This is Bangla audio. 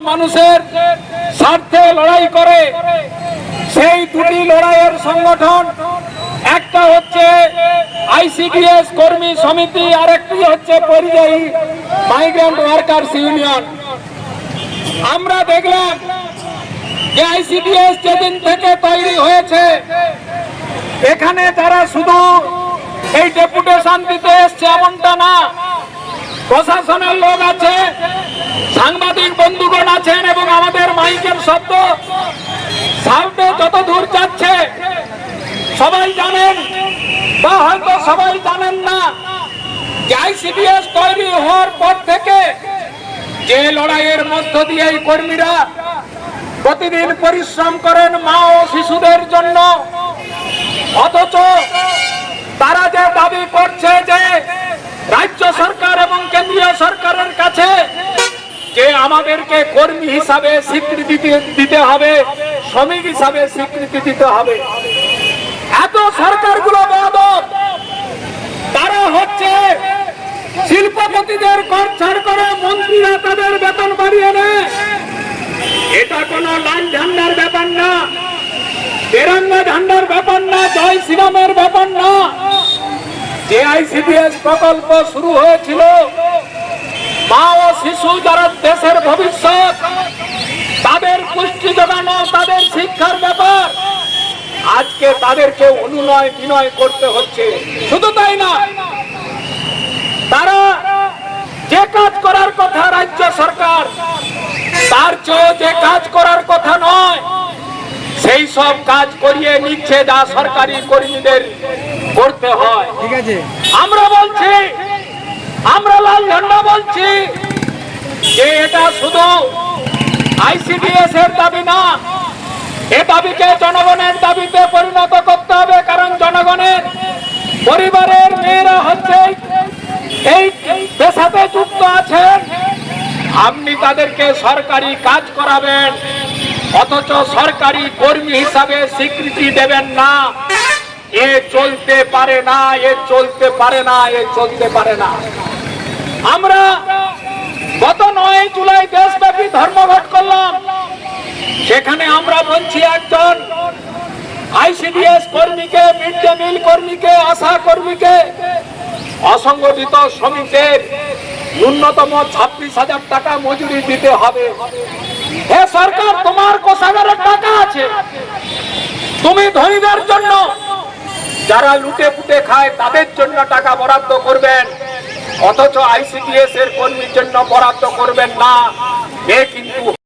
মানুষের স্বার্থে লড়াই করে, সেই দুটি লড়াইয়ের সংগঠন, একটা হচ্ছে আইসিডিএস কর্মী সমিতি আর একটি হচ্ছে পরিযায়ী মাইগ্রেন্ট ওয়ার্কার্স ইউনিয়ন আমরা দেখলাম যে আইসিডিএস যেদিন থেকে তৈরি হয়েছে, এখানে তারা শুধু এই ডেপুটেশন দিতে এসছে এমনটা না। প্রশাসনের লোক আছে, সাংবাদিক বন্ধুগণ আছেন এবং আমাদের মাইকের শব্দ সাউন্ডে যত দূর যাচ্ছে, সবাই জানেন, বা হয়তো সবাই জানেন না, যে লড়াইয়ের মধ্য কর্মীরা প্রতিদিন পরিশ্রম করেন মা ও শিশুদের জন্য। অথচ তারা যে দাবি করছে যে রাজ্য সরকার এবং কেন্দ্রীয় সরকারের কাছে যে আমাদেরকে কর্মী হিসাবে স্বীকৃতি দিতে হবে, শ্রমিক হিসাবে স্বীকৃতি দিতে হবে। এত সরকারগুলো বাদক তারা হচ্ছে শিল্পপতিদের কর ছাড় করে মন্ত্রীরা তাদের বেতন বাড়িয়ে নেয় এটা কোনো লাল ঝান্ডার ব্যাপার না। তেরঙ্গা ঝান্ডার ব্যাপার না, জয় শ্রীরামের ব্যাপার না। যে আইসিডিএস প্রকল্প শুরু হয়েছিল, মা ও শিশু যারা দেশের ভবিষ্যৎ তাদের পুষ্টি যোগানো তাদের শিক্ষার ব্যাপার। আজকে তাদেরকে অনুনয় বিনয় করতে হচ্ছে। শুধু তাই না তারা যে কাজ করার কথা রাজ্য সরকার তার চেয়েও যে কাজ করার কথা নয় সেই সব কাজ করিয়ে নিচ্ছে যা সরকারি কর্মীদের করতে হয়। ঠিক আছে। আমরা বলছি আমরা লাল ঝন্ডা বলছি যে এটা শুধু আইসিডিএস এর দাবি না, এ দাবিকে জনগণের দাবিতে পরিণত করতে হবে, কারণ জনগণের পরিবারের মেয়েরা হচ্ছে এই পেশাতে যুক্ত আছেন। আপনি তাদেরকে সরকারি কাজ করাবেন, অথচ সরকারি কর্মী হিসাবে স্বীকৃতি দেবেন না। এ চলতে পারে না, এ চলতে পারে না, এ চলতে পারে না। আমরা জুলাই দেশব্যাপী ধর্মঘট করলাম। সেখানে আমরা বলছি একজন আইসিডিএস কর্মীকে মিড ডে মিল কর্মীকে, আশা কর্মীকে, অসংগঠিত শ্রমিকের ন্যূনতম ছাব্বিশ হাজার টাকা মজুরি দিতে হবে। হে সরকার, তোমার কোষাগারের টাকা আছে। তুমি ধনীদের জন্য যারা লুটে পুটে খায়, তাদের জন্য টাকা বরাদ্দ করবেন। অথচ আইসিডিএস এর কর্মীর জন্য বরাদ্দ করবেন না। এ কিন্তু